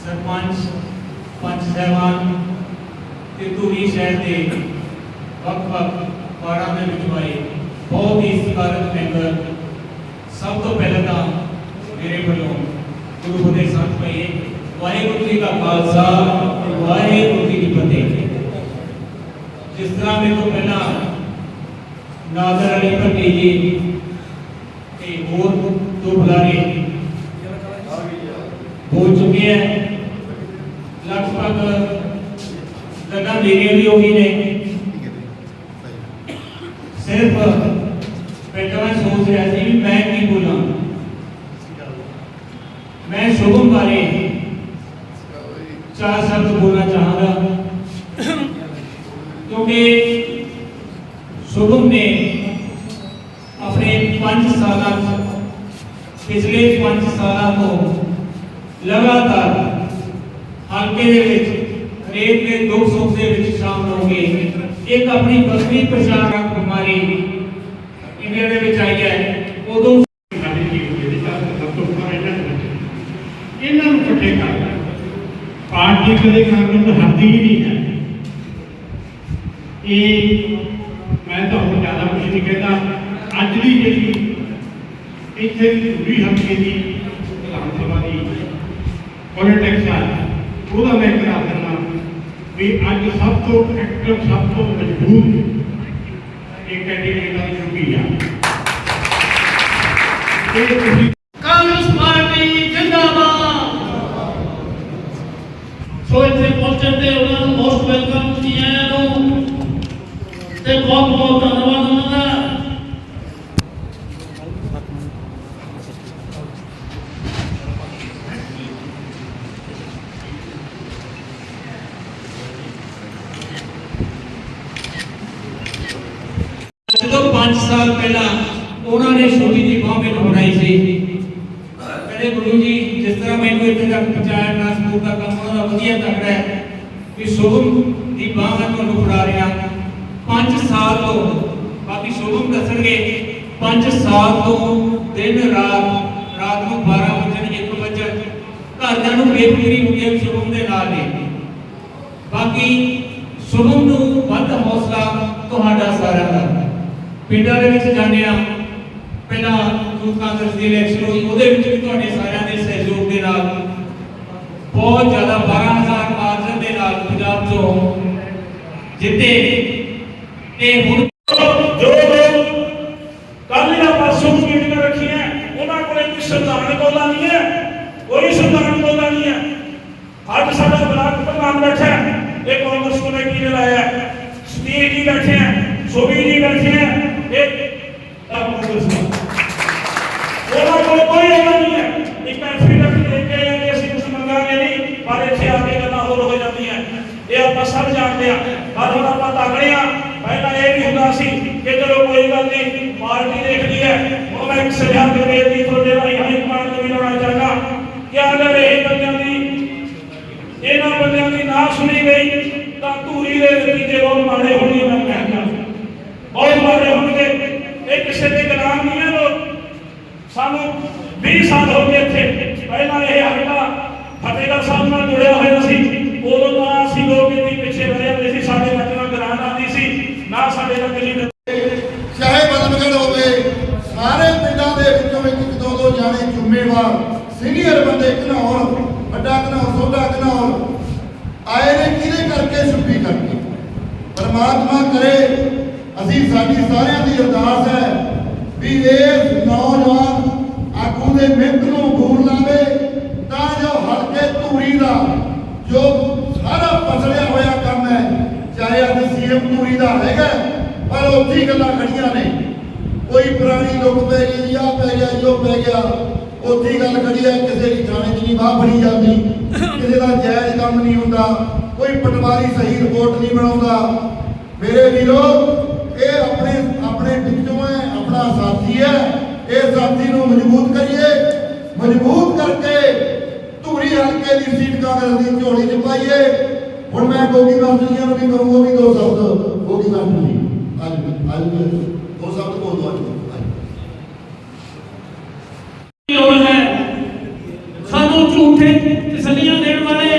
ਸਰਪੰਚ ਪੰਚ ਸਾਹਿਬਾਨ ਤੇ ਧੂਰੀ ਸ਼ਹਿਰ ਦੇ ਵੱਖ-ਵੱਖ ਵਾਰਡਾਂ ਦੇ ਵਿੱਚ ਆਏ ਬਹੁਤ ਹੀ ਸਤਿਕਾਰਤ ਮੈਂਬਰ ਸਭ ਤੋਂ ਪਹਿਲਾਂ ਤਾਂ ਮੇਰੇ ਵੱਲੋਂ ਗੁਰੂ ਫਤਿਹ ਸੰਤ ਭਾਈ ਵਾਹਿਗੁਰੂ ਜੀ ਕਾ ਖਾਲਸਾ ਤੇ ਵਾਹਿਗੁਰੂ ਜੀ ਕੀ ਫਤਿਹ ਜਿਸ ਤਰ੍ਹਾਂ ਮੇਰੇ ਤੋਂ ਪਹਿਲਾਂ ਨਾਦਰ ਅਲੀ ਭੱਟੀ ਜੀ ਤੇ ਹੋਰ ਦੋ ਬੁਲਾਰੇ ਹੋ ਚੁੱਕੇ ਹੈ ਲਗਾ ਮੇਰੀਆਂ ਵੀ ਹੋ ਗਈ ਨੇ ਸਿਰਫ ਬੇਟਾ ਮੈਂ ਸੋਚ ਰਿਹਾ ਸੀ ਵੀ ਮੈਂ ਕੀ ਬੋਲਾਂ ਮੈਂ ਸ਼ੁਭਮ ਬਾਰੇ ਚਾਰ ਸ਼ਬਦ ਬੋਲਣਾ ਚਾਹਾਂਗਾ ਕਿਉਂਕਿ ਸ਼ੁਭਮ ਨੇ ਆਪਣੇ 5 ਸਾਲਾਂ 'ਚ ਪਿਛਲੇ 5 ਸਾਲਾਂ ਤੋਂ ਲਗਾਤਾਰ ਹਲਕੇ ਦੇ ਵਿੱਚ ਹਰੇਕ ਦੇ ਦੁੱਖ ਸੁੱਖ ਦੇ ਵਿੱਚ ਸ਼ਾਮਲ ਹੋ ਕੇ ਇੱਕ ਆਪਣੀ ਬਸਤੀ ਪਛਾਣ ਬਿਮਾਰੀ ਇੰਡੀਆ ਦੇ ਵਿੱਚ ਆਈ ਹੈ ਉਦੋਂ ਸਾਡੇ ਜੀਵਨ ਦੇ ਵਿੱਚ ਸਭ ਤੋਂ ਉੱਪਰ ਇਹਨਾਂ ਦੇ ਬੱਚੇ ਇਹਨਾਂ ਨੂੰ ਇਕੱਠੇ ਕਰਨਾ ਪਾਰਟੀ ਕਦੇ ਕਰਨ ਨੂੰ ਹੱਦ ਹੀ ਨਹੀਂ ਹੈ ਇਹ ਮੈਂ ਤਾਂ ਹੁਣ ਜ਼ਿਆਦਾ ਕੁਝ ਨਹੀਂ ਕਹਿੰਦਾ ਅੱਜ ਦੀ ਜਿਹੜੀ ਇੱਥੇ ਪੂਰੀ ਹਲਕੇ ਦੀ ਵਿਧਾਨ ਸਭਾ ਦੀ ਪੋਲਿਟਿਕਸ ਹੈ ਉਹਦਾ ਮੈਂ ਕਰਾ ਦਿੰਦਾ ਵੀ ਅੱਜ ਸਭ ਤੋਂ ਐਕਟਿਵ ਸਭ ਤੋਂ ਮਜ਼ਬੂਤ ਇਹ ਕੈਂਡੀਡੇਟ ਆ ਚੁੱਕੀ ਆ ਇਹ ਤੁਸੀਂ ਕਾਂਗਰਸ ਪਾਰਟੀ ਜਿੰਦਾਬਾਦ ਸੋ ਇੱਥੇ ਪਹੁੰਚਣ ਤੇ ਉਹਨਾਂ ਨੂੰ ਮੋਸਟ ਵੈਲਕਮ ਜੀ ਆਇਆਂ ਨੂੰ ਤੇ ਬਹੁਤ ਬਹੁਤ ਧੰਨਵਾਦ ਉਹਨਾਂ ਦਾ ਜਦੋਂ 5 ਸਾਲ ਪਹਿਲਾਂ ਉਹਨਾਂ ਨੇ ਛੋਟੀ ਜਿਹੀ ਬਾਹ ਮੈਨੂੰ ਬਣਾਈ ਸੀ। ਕਹਿੰਦੇ ਗੁਰੂ ਜੀ, ਜਿਸ ਤਰ੍ਹਾਂ ਮੈਨੂੰ ਇੱਥੇ ਤੱਕ ਪਹੁੰਚਾਇਆ ਟ੍ਰਾਂਸਪੋਰਟ ਦਾ ਕੰਮ ਉਹਨਾਂ ਵਧੀਆ ਚੱਲ ਹੈ। ਕਿ ਸ਼ੁਭਮ ਦੀ ਬਾਹ ਮੈਂ ਤੁਹਾਨੂੰ ਫੜਾ ਰਿਹਾ। 5 ਸਾਲ ਤੋਂ ਬਾਕੀ ਸ਼ੁਭਮ ਦੱਸਣਗੇ 5 ਸਾਲ ਤੋਂ ਦਿਨ ਰਾਤ ਰਾਤ ਨੂੰ 12 ਵਜੇ 1 ਵਜੇ ਘਰਦਿਆਂ ਨੂੰ ਬੇਫਿਕਰੀ ਹੁੰਦੀ ਹੈ ਵੀ ਦੇ ਨਾਲ ਨੇ। ਬਾਕੀ ਸ਼ੁਭਮ ਨੂੰ ਵੱਧ ਹੌਸਲਾ ਤੁਹਾਡਾ ਸਾਰਿਆਂ ਦਾ। ਪਿੰਡਾਂ ਦੇ ਵਿੱਚ ਜਾਂਦੇ ਆ ਪਹਿਲਾਂ ਯੂਥ ਕਾਂਗਰਸ ਦੀ ਇਲੈਕਸ਼ਨ ਹੋਈ ਉਹਦੇ ਵਿੱਚ ਵੀ ਤੁਹਾਡੇ ਸਾਰਿਆਂ ਦੇ ਸਹਿਯੋਗ ਦੇ ਨਾਲ ਬਹੁਤ ਜ਼ਿਆਦਾ 12000 ਮਾਰਜਨ ਦੇ ਨਾਲ ਪੰਜਾਬ ਚੋਂ ਜਿੱਤੇ ਤੇ ਹੁਣ ਜੋ ਲੋਕ ਕੱਲ ਜਾਂ ਪਰਸੋਂ ਨੂੰ ਮੀਟਿੰਗਾਂ ਰੱਖੀਆਂ ਉਹਨਾਂ ਕੋਲੇ ਕੋਈ ਸੰਵਿਧਾਨ ਬੋਲਾ ਨਹੀਂ ਹੈ ਕੋਈ ਸੰਵਿਧਾਨ ਬੋਲਾ ਨਹੀਂ ਹੈ ਅੱਜ ਸਾਡਾ ਬਲਾਕ ਪ੍ਰਧਾਨ ਬੈਠਾ ਹੈ, ਇਹ ਕਾਂਗਰਸ ਕਮੇਟੀ ਨੇ ਲਾਇਆ ਹੈ। ਸਤੀਸ਼ ਜੀ ਬੈਠੇ ਹੈ ਸੋਭੀ ਜੀ ਬੈਠੇ ਹੈ ਇਹ ਆਪ ਕਾਂਗਰਸ ਦਾ ਉਹਨਾਂ ਕੋਲ ਕੋਈ ਅਮਲ ਨਹੀਂ ਹੈ ਇੱਕ ਐਫੀਡੇਵਿਟ ਦੇ ਕੇ ਆਏ ਕਿ ਅਸੀਂ ਕੁਝ ਮੰਗਾਂਗੇ ਨਹੀਂ ਪਰ ਇੱਥੇ ਆ ਕੇ ਗੱਲਾਂ ਹੋਰ ਹੋ ਜਾਂਦੀਆਂ ਇਹ ਆਪਾਂ ਸਭ ਜਾਣਦੇ ਆ ਪਰ ਹੁਣ ਆਪਾਂ ਤਾਕੜੇ ਆ ਪਹਿਲਾਂ ਇਹ ਨਹੀਂ ਹੁੰਦਾ ਸੀ ਕਿ ਚਲੋ ਕੋਈ ਗੱਲ ਨਹੀਂ ਪਾਰਟੀ ਦੇਖਦੀ ਹੈ ਹੁਣ ਮੈਂ ਇੱਕ ਸੁਝਾਅ ਦੇ ਬੇਨਤੀ ਤੁਹਾਡੇ ਰਾਹੀਂ ਹਾਈ ਕਮਾਂਡ ਨੂੰ ਵੀ ਲਾਉਣਾ ਚਾਹੁੰਦਾ ਕਿ ਅਗਰ ਇਹ ਬੰਦਿਆਂ ਦੀ ਇਹਨਾਂ ਬੰਦਿਆਂ ਦੀ ਨਾ ਸੁਣੀ ਗਈ ਤਾਂ ਧੂਰੀ ਦੇ ਨਤੀਜੇ ਬਹੁਤ ਮਾੜੇ ਹੋਣਗੇ ਮੈਂ ਕਹਿੰਦਾ ਬਹੁਤ ਮਾੜੇ ਹੋਣਗੇ ਇਹ ਕਿਸੇ ਦੇ ਗੁਲਾਮ ਨਹੀਂ ਹੈ ਲੋਕ ਸਾਨੂੰ 20 ਸਾਲ ਹੋ ਗਏ ਇੱਥੇ ਪਹਿਲਾਂ ਇਹ ਹਲਕਾ ਫਤਿਹਗੜ੍ਹ ਸਾਹਿਬ ਨਾਲ ਜੁੜਿਆ ਹੋਇਆ ਸੀ ਉਦੋਂ ਤਾਂ ਅਸੀਂ ਲੋਕ ਇੰਨੀ ਪਿੱਛੇ ਰਹੇ ਹੁੰਦੇ ਸੀ ਸਾਡੇ ਤੱਕ ਨਾ ਗ੍ਰਾਂਟ ਆਉਂਦੀ ਸੀ ਨਾ ਸਾਡੇ ਤੱਕ ਲੀਡਰ ਚਾਹੇ ਬਦਲਗੜ ਹੋਵੇ ਸਾਰੇ ਪਿੰਡਾਂ ਦੇ ਵਿੱਚੋਂ ਇੱਕ ਇੱਕ ਦੋ ਦੋ ਜਾਣੇ ਸੀਨੀਅਰ ਬੰਦੇ ਘਨੌਰ ਵੱਡਾ ਘਨੌਰ ਛੋਟਾ ਘਨੌਰ ਆਏ ਨੇ ਕਿਹਦੇ ਕਰਕੇ ਛੁੱਟੀ ਕਰਕੇ? ਪਰਮਾਤਮਾ ਕਰੇ, ਅਸੀਂ ਸਾਡੀ ਸਾਰਿਆਂ ਦੀ ਅਰਦਾਸ ਹੈ ਵੀ ਇਸ ਨੌਜਵਾਨ ਆਗੂ ਦੇ ਮਿਹਨਤ ਨੂੰ ਬੂਰ ਲਾਵੇ, ਤਾਂ ਜੋ ਹਲਕੇ ਧੂਰੀ ਦਾ ਜੋ ਸਾਰਾ ਪਸੜਿਆ ਹੋਇਆ ਕੰਮ ਹੈ, ਚਾਹੇ ਅੱਜ ਸੀਐਮ ਧੂਰੀ ਦਾ ਹੈਗਾ, ਪਰ ਉੱਥੇ ਗੱਲਾਂ ਖੜੀਆਂ ਨੇ। ਕੋਈ ਪੁਰਾਣੀ ਲੁੱਕ ਪੈ ਗਈ ਜੀ ਆਹ ਪੈ ਗਿਆ ਜੋ ਪੈ ਗਿਆ। ਉੱਥੇ ਗੱਲ ਖੜੀ ਹੈ ਕਿਸੇ ਦੀ ਥਾਣੇ 'ਚ ਨਹੀਂ ਬਾਹ ਫੜੀ ਜਾਂਦੀ, ਕਿਸੇ ਦਾ ਜਾਇਜ਼ ਕੰਮ ਨਹੀਂ ਹੁੰਦਾ, ਕੋਈ ਪਟਵਾਰੀ ਸਹੀ ਰਿਪੋਰਟ ਨਹੀਂ ਬਣਾਉਂਦਾ। ਮੇਰੇ ਵੀਰੋ, ਇਹ ਆਪਣੇ ਆਪਣੇ ਵਿੱਚੋਂ ਹੈ, ਆਪਣਾ ਸਾਥੀ ਹੈ, ਇਹ ਸਾਥੀ ਨੂੰ ਮਜ਼ਬੂਤ ਕਰੀਏ। ਮਜ਼ਬੂਤ ਕਰਕੇ ਧੂਰੀ ਹਲਕੇ ਦੀ ਸੀਟ ਕਾਂਗਰਸ ਦੀ ਝੋਲੀ 'ਚ ਪਾਈਏ। ਹੁਣ ਮੈਂ ਗੋਗੀ ਮਾਸਟਰ ਜੀ ਨੂੰ ਵੀ ਕਹੂੰਗਾ ਵੀ ਦੋ ਸ਼ਬਦ। ਗੋਗੀ ਮਾਸਟਰ ਜੀ, ਅੱਜ ਅੱਜ ਝੂਠੇ ਤਸੱਲੀਆਂ ਦੇਣ ਵਾਲੇ,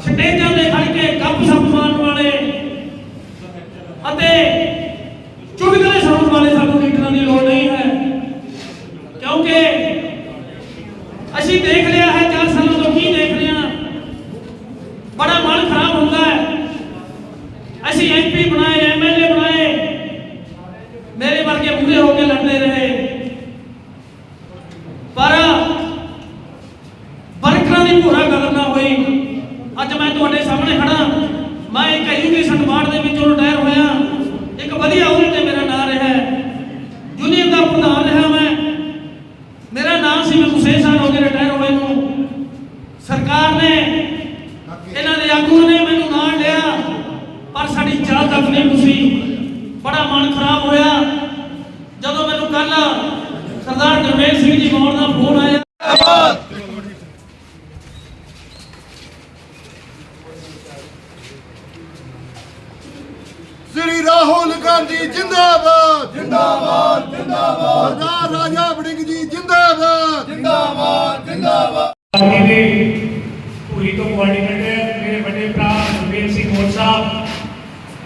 ਸਟੇਜਾਂ ਦੇ ਖੜ ਕੇ ਗੱਪ ਸੱਪ ਮਾਰਨ ਵਾਲੇ ਅਤੇ ਚੁਗਦਲੇ ਸੁਣਨ ਵਾਲੇ ਸਾਨੂੰ ਲੀਡਰਾਂ ਦੀ ਲੋੜ ਨਹੀਂ ਹੈ। ਕਿਉਂਕਿ ਅਸੀਂ ਦੇਖ ਲਿਆ ਹੈ, ਚਾਰ ਸਾਲਾਂ ਤੋਂ ਕੀ ਦੇਖ ਰਹੇ ਹਾਂ। ਬੜਾ ਮਨ ਖਰਾਬ ਹੁੰਦਾ ਹੈ। ਅਸੀਂ ਐਮਪੀ ਬਣਾਏ ਐਮਐਲਏ ਬਣਾਏ। ਮੇਰੇ ਵਰਗੇ ਮੂਰੇ ਹੋ ਕੇ ਲੜਦੇ ਸਰਕਾਰ ਨੇ ਇਹਨਾਂ ਦੇ ਆਗੂ ਨੇ ਮੈਨੂੰ ਨਾਲ ਲਿਆ ਪਰ ਸਾਡੀ ਚਾਹ ਤੱਕ ਨਹੀਂ ਪੁੱਛੀ। ਬੜਾ ਮਨ ਖਰਾਬ ਹੋਇਆ। ਜਦੋਂ ਮੈਨੂੰ ਕੱਲ ਸਰਦਾਰ ਗੁਰਮੇਲ ਸਿੰਘ ਜੀ ਮੌੜ ਦਾ ਫੋਨ ਆਇਆ। ਸ੍ਰੀ ਰਾਹੁਲ ਗਾਂਧੀ ਜਿੰਦਾਬਾਦ। ਜਿੰਦਾਬਾਦ ਜਿੰਦਾਬਾਦ। ਸਰਦਾਰ ਰਾਜਾ ਵੜਿੰਗ ਜੀ ਜਿੰਦਾਬਾਦ। ਜਿੰਦਾਬਾਦ ਜਿੰਦਾਬਾਦ। कोऑर्डिनेटर मेरे बड़े भरा सिंह मोर साहब,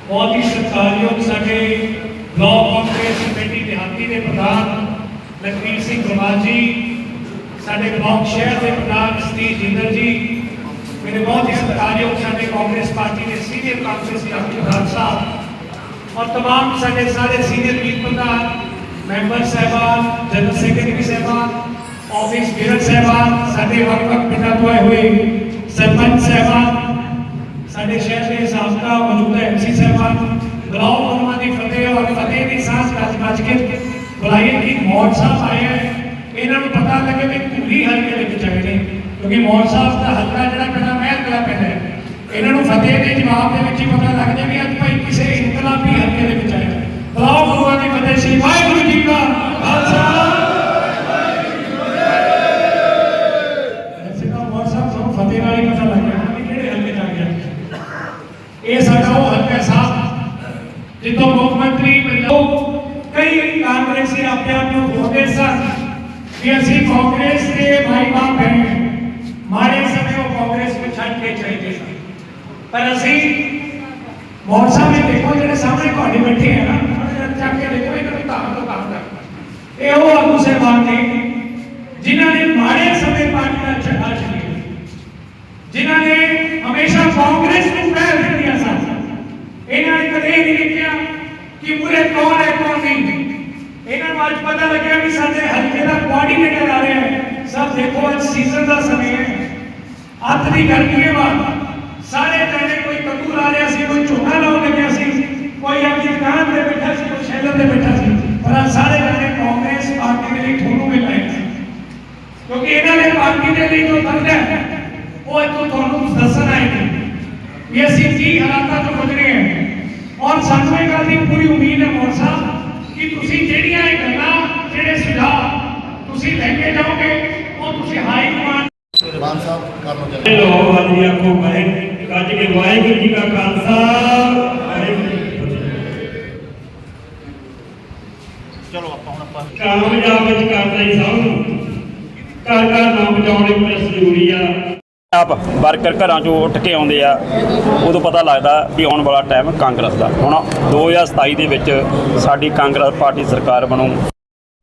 बहुत ही सत्कार्योग साढ़े ब्लॉक कांग्रेस कमेटी देहाती के प्रधान लखवीर सिंह गुमार जी, साढ़े ब्लॉक शहर के प्रधान सतीश जिंदल जी, मेरे बहुत ही सत्कारयोग साढ़े कांग्रेस पार्टी के सीनियर कांग्रेस प्रधान साहब, और तमाम साढ़े सारे सीनियर मीत प्रधान, मैंबर साहबान, जनरल सेक्रेटरी साहबान, ऑफ़िस मेरठ साहबान, साढ़े वक्त वक्त पिता हुए। सरपंच साहबान, साढ़े शहर के सबका मौजूदा एम सी साहबान। बुलाओ की फतेह और फतेह की सांस आज बच के बुलाइए कि मौत साहब आए हैं। इन्होंने पता लगे कि पूरी हल्के के चाहिए क्योंकि मौत साहब का हल्का जरा पहला मैं अगला पहला है। इन्होंने फतेह के जवाब के विच पता लग जाए कि अज भाई किसी इनकलाबी हल्के के चाहिए बुलाओ गुरुआ की फतेह श्री वाहू जी का खालसा। ਕਿ ਅਸੀਂ ਕਾਂਗਰਸ ਦੇ ਭਾਈ ਬਾਪ ਹੈ ਮਾਰੇ ਸਮੇਂ ਉਹ ਕਾਂਗਰਸ ਨੂੰ ਛੱਡ ਕੇ ਚਾਹੀਦੇ ਸਨ ਪਰ ਅਸੀਂ ਮੋਹਨ ਸਾਹਿਬ ਨੇ ਦੇਖੋ ਜਿਹੜੇ ਸਾਹਮਣੇ ਤੁਹਾਡੇ ਬੈਠੇ ਆ ਨਾ ਥੋੜ੍ਹਾ ਜਿਹਾ ਚੱਕ ਕੇ ਦੇਖੋ ਇਹਨਾਂ ਨੂੰ ਧਾਰ ਤੋਂ ਕੰਮ ਕਰ ਇਹ ਉਹ ਆਗੂ ਸਾਹਿਬਾਨ ਨੇ ਜਿਨ੍ਹਾਂ ਨੇ ਮਾੜੇ ਸਮੇਂ ਪਾਰਟੀ ਦਾ ਝੰਡਾ ਚਲਾਇਆ ਜਿਨ੍ਹਾਂ ਨੇ ਹਮੇਸ਼ਾ ਕਾਂਗਰਸ ਨੂੰ ਪਹਿਲ ਦਿੱਤੀ ਸਨ ਇਹਨਾਂ ਨੇ ਕਦੇ ਨਹੀਂ ਲਿਖਿਆ ਕਿ ਪੂਰੇ ਕੌਣ ਹੈ ਕੌਣ ਨਹੀਂ ਇਹਨਾਂ ਨੂੰ ਅੱਜ ਪਤਾ ਲੱਗਿਆ ਵੀ ਸਾਡੇ ਹਲਕੇ ਦਾ ਕੋਆਰਡੀਨੇਟਰ ਆ ਰਿਹਾ ਹੈ। ਸਭ ਦੇਖੋ, ਅੱਜ ਸੀਜ਼ਨ ਦਾ ਸਮੇਂ ਹੈ। ਅੱਤ ਦੀ ਗਰਮੀ ਹੈ ਬਾਅਦ ਸਾਰੇ ਜਾਣੇ ਕੋਈ ਕੱਦੂ ਲਾ ਰਿਹਾ ਸੀ, ਕੋਈ ਝੋਨਾ ਲਾਉਣ ਲੱਗਿਆ ਸੀ। ਕੋਈ ਆਪਣੀ ਦੁਕਾਨ ਤੇ ਬੈਠਾ ਸੀ, ਕੋਈ ਸ਼ੈਲਰ ਤੇ ਬੈਠਾ ਸੀ। ਪਰ ਅੱਜ ਸਾਰੇ ਜਾਣੇ ਕਾਂਗਰਸ ਪਾਰਟੀ ਦੇ ਲਈ ਠੋਣੂ ਮਿਲ ਰਹੇ ਸੀ ਕਿਉਂਕਿ ਇਹਨਾਂ ਨੇ ਪਾਰਟੀ ਦੇ ਲਈ ਜੋ ਦਰਦ ਹੈ, ਉਹ ਇੱਥੋਂ ਤੁਹਾਨੂੰ ਦੱਸਣ ਆਏ ਨੇ ਵੀ ਅਸੀਂ ਕੀ ਹਾਲਾਤਾਂ ਤੋਂ ਗੁਜ਼ਰੇ ਹਾਂ। ਔਰ ਸਾਨੂੰ ਇਹ ਗੱਲ ਦੀ ਪੂਰੀ ਉਮੀਦ ਹੈ ਮੋਹਨ ਸਾਹਿਬ ਕਿ ਤੁਸੀਂ ਤੁਸੀਂ ਲੈ ਕੇ ਜਾਓਗੇ ਉਹ ਤੁਸੀਂ ਹਾਈ ਕਮਾਂਡ ਮਾਨ ਸਾਹਿਬ ਕਰਨ ਚੱਲੇ ਲੋ ਵਾਲੀ ਆਖੋ ਕਹੇ ਗੱਜ ਕੇ ਵਾਹਿਗੁਰੂ ਜੀ ਕਾ ਖਾਲਸਾ। ਵਾਹਿਗੁਰੂ ਜੀ ਕੀ ਫਤਿਹ ਚਲੋ ਆਪਾਂ ਹੁਣ ਆਪਾਂ ਕਾਮਯਾਬ ਵਿੱਚ ਕਰਦਾ ਹੀ ਸਭ ਨੂੰ। ਘਰ ਘਰ ਨਾਮ ਬਚਾਉਣੇ ਬੜਾ ਜ਼ਰੂਰੀ ਆ। ਆਪ ਵਰਕਰ ਘਰਾਂ ਚੋਂ ਉੱਠ ਕੇ ਆਉਂਦੇ ਆ ਉਦੋਂ ਪਤਾ ਲੱਗਦਾ ਵੀ ਆਉਣ ਵਾਲਾ ਟਾਈਮ ਕਾਂਗਰਸ ਦਾ। ਹੁਣ 2027 ਦੇ ਵਿੱਚ ਸਾਡੀ ਕਾਂਗਰਸ ਪਾਰਟੀ ਸਰਕਾਰ ਬਣੂ।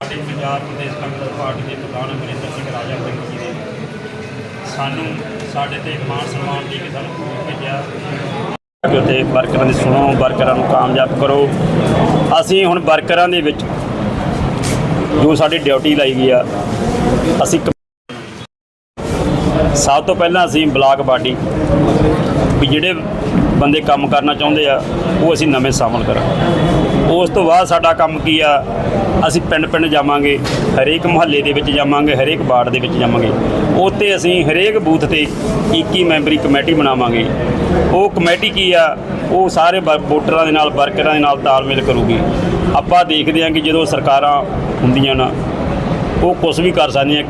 ਸਾਡੀ ਪੰਜਾਬ ਪ੍ਰਦੇਸ਼ ਕਾਂਗਰਸ ਪਾਰਟੀ ਦੇ ਪ੍ਰਧਾਨ ਅਮਰਿੰਦਰ ਸਿੰਘ ਰਾਜਾ ਵੜਿੰਗ ਜੀ ਨੇ। ਸਾਨੂੰ, ਸਾਡੇ ਤੇ ਮਾਣ ਸਨਮਾਨ ਦੇ ਕੇ ਭੇਜਿਆ। ਕਿ ਉੱਥੇ ਵਰਕਰਾਂ ਦੀ ਸੁਣੋ, ਵਰਕਰਾਂ ਨੂੰ ਕਾਮਯਾਬ ਕਰੋ। ਅਸੀਂ ਹੁਣ ਵਰਕਰਾਂ ਦੇ ਵਿੱਚ ਜੋ ਸਾਡੀ ਡਿਊਟੀ ਲਾਈ ਗਈ ਆ, ਅਸੀਂ ਸਭ ਤੋਂ ਪਹਿਲਾਂ ਅਸੀਂ ਬਲਾਕ ਬਾਡੀ ਵੀ ਜਿਹੜੇ ਬੰਦੇ ਕੰਮ ਕਰਨਾ ਚਾਹੁੰਦੇ ਆ, ਉਹ ਅਸੀਂ ਨਵੇਂ ਸ਼ਾਮਲ ਕਰਾਂ ਉਸ ਤੋਂ ਬਾਅਦ ਸਾਡਾ ਕੰਮ ਕੀ ਆ? ਅਸੀਂ ਪਿੰਡ ਪਿੰਡ ਜਾਵਾਂਗੇ, ਹਰੇਕ ਮੁਹੱਲੇ ਦੇ ਵਿੱਚ ਜਾਵਾਂਗੇ, ਹਰੇਕ ਵਾਰਡ ਦੇ ਵਿੱਚ ਜਾਵਾਂਗੇ। ਉੱਥੇ ਅਸੀਂ ਹਰੇਕ ਬੂਥ ਤੇ 21 ਮੈਂਬਰੀ ਕਮੇਟੀ ਬਣਾਵਾਂਗੇ। ਉਹ ਕਮੇਟੀ ਕੀ ਆ? ਉਹ ਸਾਰੇ ਵ- ਵੋਟਰਾਂ ਦੇ ਨਾਲ, ਵਰਕਰਾਂ ਦੇ ਨਾਲ ਤਾਲਮੇਲ ਕਰੂਗੀ। ਆਪਾਂ ਦੇਖਦੇ ਹਾਂ ਕਿ ਜਦੋਂ ਸਰਕਾਰਾਂ ਹੁੰਦੀਆਂ ਨਾ, ਉਹ ਕੁਝ ਵੀ ਕਰ ਸਕਦੀਆਂ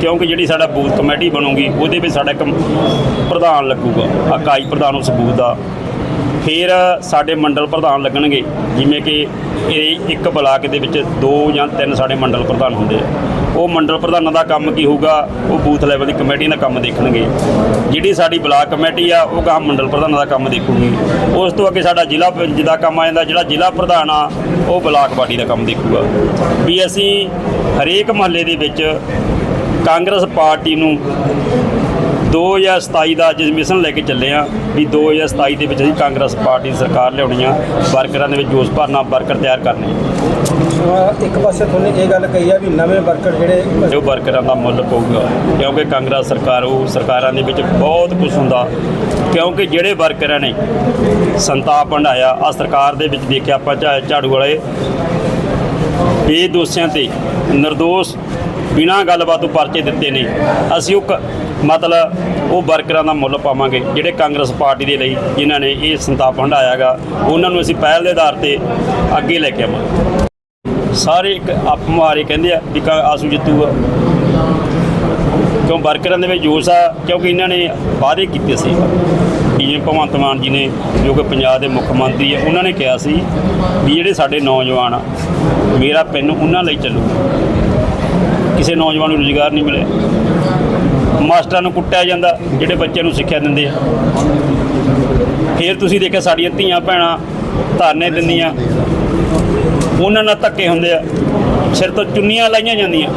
ਕਿਉਂਕਿ ਜਿਹੜੀ ਸਾਡਾ ਬੂਥ ਕਮੇਟੀ ਬਣੂਗੀ, ਉਹਦੇ ਵਿੱਚ ਸਾਡਾ ਇੱਕ ਪ੍ਰਧਾਨ ਲੱਗੂਗਾ ਇਕਾਈ ਪ੍ਰਧਾਨ ਉਸ ਬੂਥ ਦਾ। ਫਿਰ ਸਾਡੇ ਮੰਡਲ ਪ੍ਰਧਾਨ ਲੱਗਣਗੇ। ਜਿਵੇਂ ਕਿ ਇਹ ਇੱਕ ਬਲਾਕ ਦੇ ਵਿੱਚ ਦੋ ਜਾਂ ਤਿੰਨ ਸਾਡੇ ਮੰਡਲ ਪ੍ਰਧਾਨ ਹੁੰਦੇ ਆ। ਉਹ ਮੰਡਲ ਪ੍ਰਧਾਨਾਂ ਦਾ ਕੰਮ ਕੀ ਹੋਊਗਾ? ਉਹ ਬੂਥ ਲੈਵਲ ਦੀ ਕਮੇਟੀ ਦਾ ਕੰਮ ਦੇਖਣਗੇ। ਜਿਹੜੀ ਸਾਡੀ ਬਲਾਕ ਕਮੇਟੀ ਆ, ਉਹ ਗਾਹ ਮੰਡਲ ਪ੍ਰਧਾਨਾਂ ਦਾ ਕੰਮ ਦੇਖੂਗੀ। ਉਸ ਤੋਂ ਅੱਗੇ ਸਾਡਾ ਜ਼ਿਲ੍ਹਾ ਜਿਹਦਾ ਕੰਮ ਆ ਜਾਂਦਾ, ਜਿਹੜਾ ਜ਼ਿਲ੍ਹਾ ਪ੍ਰਧਾਨ ਆ, ਉਹ ਬਲਾਕ ਬਾਡੀ ਦਾ ਕੰਮ ਦੇਖੂਗਾ। ਵੀ ਅਸੀਂ ਹਰੇਕ ਮਹੱਲੇ ਦੇ ਵਿੱਚ ਕਾਂਗਰਸ ਪਾਰਟੀ ਨੂੰ 2027 ਦਾ ਅੱਜ ਮਿਸ਼ਨ ਲੈ ਕੇ ਚੱਲੇ ਆ ਵੀ 2027 ਦੇ ਵਿੱਚ ਅਸੀਂ ਕਾਂਗਰਸ ਪਾਰਟੀ ਦੀ ਸਰਕਾਰ ਲਿਆਉਣੀ ਆ ਵਰਕਰਾਂ ਦੇ ਵਿੱਚ ਜੋਸ਼ ਭਰਨਾ ਵਰਕਰ ਤਿਆਰ ਕਰਨੇ। ਇੱਕ ਪਾਸੇ ਤੁਹਾਨੂੰ ਇਹ ਗੱਲ ਕਹੀ ਆ ਵੀ ਨਵੇਂ ਵਰਕਰ ਜਿਹੜੇ ਜੋ ਵਰਕਰਾਂ ਦਾ ਮੁੱਲ ਪਊਗਾ ਕਿਉਂਕਿ ਕਾਂਗਰਸ ਸਰਕਾਰ ਉਹ ਸਰਕਾਰਾਂ ਦੇ ਵਿੱਚ ਬਹੁਤ ਕੁਝ ਹੁੰਦਾ ਕਿਉਂਕਿ ਜਿਹੜੇ ਵਰਕਰਾਂ ਨੇ ਸੰਤਾਪ ਵੰਡਾਇਆ ਆ ਸਰਕਾਰ ਦੇ ਵਿੱਚ ਦੇਖਿਆ ਆਪਾਂ ਝਾੜੂ ਵਾਲੇ ਬੇਦੋਸ਼ੀਆਂ ਤੇ ਨਿਰਦੋਸ਼ ਬਿਨਾਂ ਗੱਲਬਾਤ ਤੋਂ ਪਰਚੇ ਦਿੱਤੇ ਨੇ। ਅਸੀਂ ਉਹ ਮਤਲਬ ਉਹ ਵਰਕਰਾਂ ਦਾ ਮੁੱਲ ਪਾਵਾਂਗੇ, ਜਿਹੜੇ ਕਾਂਗਰਸ ਪਾਰਟੀ ਦੇ ਲਈ ਜਿਨ੍ਹਾਂ ਨੇ ਇਹ ਸੰਤਾਪ ਵੰਡਾਇਆਗਾ, ਉਹਨਾਂ ਨੂੰ ਅਸੀਂ ਪਹਿਲ ਦੇ ਆਧਾਰ ਤੇ ਅੱਗੇ ਲੈ ਕੇ ਆਵਾਂਗੇ। ਸਾਰੇ ਇੱਕ ਆਪ ਮੁਹਾਰੇ ਕਹਿੰਦੇ ਆ ਵੀ ਕਾ ਆਸੂ ਆ। ਕਿਉਂ ਵਰਕਰਾਂ ਦੇ ਵਿੱਚ ਜੋਸ਼ ਆ? ਕਿਉਂਕਿ ਇਹਨਾਂ ਨੇ ਵਾਅਦੇ ਕੀਤੇ ਸੀ। ਜਿਵੇਂ ਭਗਵੰਤ ਮਾਨ ਜੀ ਨੇ, ਜੋ ਕਿ ਪੰਜਾਬ ਦੇ ਮੁੱਖ ਮੰਤਰੀ ਹੈ ਉਹਨਾਂ ਨੇ ਕਿਹਾ ਸੀ ਵੀ ਜਿਹੜੇ ਸਾਡੇ ਨੌਜਵਾਨ ਆ, ਮੇਰਾ ਪਿੰਨ ਉਹਨਾਂ ਲਈ ਚੱਲੂ। ਕਿਸੇ ਨੌਜਵਾਨ ਨੂੰ ਰੁਜ਼ਗਾਰ ਨਹੀਂ ਮਿਲਿਆ। ਮਾਸਟਰਾਂ ਨੂੰ ਕੁੱਟਿਆ ਜਾਂਦਾ, ਜਿਹੜੇ ਬੱਚਿਆਂ ਨੂੰ ਸਿੱਖਿਆ ਦਿੰਦੇ ਆ। ਫਿਰ ਤੁਸੀਂ ਦੇਖਿਆ ਸਾਡੀਆਂ ਧੀਆਂ ਭੈਣਾਂ ਧਰਨੇ ਦਿੰਦੀਆਂ। ਉਹਨਾਂ ਨਾਲ ਧੱਕੇ ਹੁੰਦੇ ਆ। ਸਿਰ ਤੋਂ ਚੁੰਨੀਆਂ ਲਾਈਆਂ ਜਾਂਦੀਆਂ।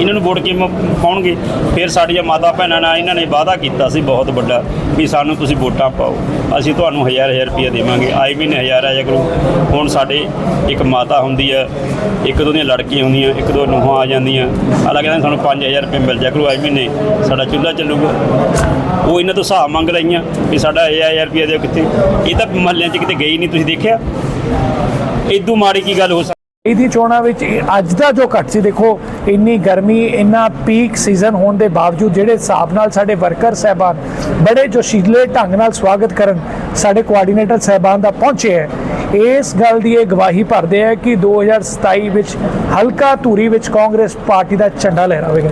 ਇਹਨਾਂ ਨੂੰ ਵੋਟ ਕਿਵੇਂ ਪਾਉਣਗੇ? ਫਿਰ ਸਾਡੀਆਂ ਮਾਤਾ ਭੈਣਾਂ ਨਾਲ ਇਹਨਾਂ ਨੇ ਵਾਅਦਾ ਕੀਤਾ ਸੀ, ਬਹੁਤ ਵੱਡਾ, ਵੀ ਸਾਨੂੰ ਤੁਸੀਂ ਵੋਟਾਂ ਪਾਓ। ਅਸੀਂ ਤੁਹਾਨੂੰ ਹਜ਼ਾਰ ਹਜ਼ਾਰ ਰੁਪਏ ਦੇਵਾਂਗੇ। ਆਏ ਮਹੀਨੇ ਹਜ਼ਾਰ ਆਇਆ ਕਰੂ। ਹੁਣ ਸਾਡੇ ਇੱਕ ਮਾਤਾ ਹੁੰਦੀ ਆ, ਇੱਕ ਦੋ ਦੀਆਂ ਲੜਕੀਆਂ ਹੁੰਦੀਆਂ, ਇੱਕ ਦੋ ਨੂੰਹਾਂ ਆ ਜਾਂਦੀਆਂ। ਅਲਾ ਕਹਿੰਦੇ ਸਾਨੂੰ 5000 ਰੁਪਏ ਮਿਲ ਜਾ ਕਰੂ, ਆਏ ਮਹੀਨੇ ਸਾਡਾ ਚੁੱਲ੍ਹਾ ਚੱਲੂਗਾ। ਉਹ ਇਹਨਾਂ ਤੋਂ ਹਿਸਾਬ ਮੰਗ ਰਹੀਆਂ ਵੀ ਸਾਡਾ ਇਹ ਹਜ਼ਾਰ ਰੁਪਏ ਦਿਓ ਕਿੱਥੇ। ਇਹ ਤਾਂ ਮਹੱਲਿਆਂ 'ਚ ਕਿਤੇ ਗਈ ਨਹੀਂ, ਤੁਸੀਂ ਦੇਖਿਆ? ਇਦੋਂ ਮਾੜੀ ਕੀ ਗੱਲ ਹੋ ਸਕਦੀ ਇਹਦੀ ਚੋਣਾਂ ਵਿੱਚ ਅੱਜ ਦਾ ਜੋ ਘਟ ਸੀ, ਦੇਖੋ, ਇੰਨੀ ਗਰਮੀ, ਇੰਨਾ ਪੀਕ ਸੀਜ਼ਨ ਹੋਣ ਦੇ ਬਾਵਜੂਦ ਜਿਹੜੇ ਹਿਸਾਬ ਨਾਲ ਸਾਡੇ ਵਰਕਰ ਸਹਿਬਾਨ, ਬੜੇ ਜੋਸ਼ੀਲੇ ਢੰਗ ਨਾਲ ਸਵਾਗਤ ਕਰਨ ਸਾਡੇ ਕੋਆਰਡੀਨੇਟਰ ਸਹਿਬਾਨ ਦਾ ਪਹੁੰਚੇ ਹੈ, ਇਸ ਗੱਲ ਦੀ ਇਹ ਗਵਾਹੀ ਭਰਦੇ ਹੈ ਕਿ 2027 ਵਿੱਚ ਹਲਕਾ ਧੂਰੀ ਵਿੱਚ ਕਾਂਗਰਸ ਪਾਰਟੀ ਦਾ ਝੰਡਾ ਲਹਿਰਾਵੇਗਾ।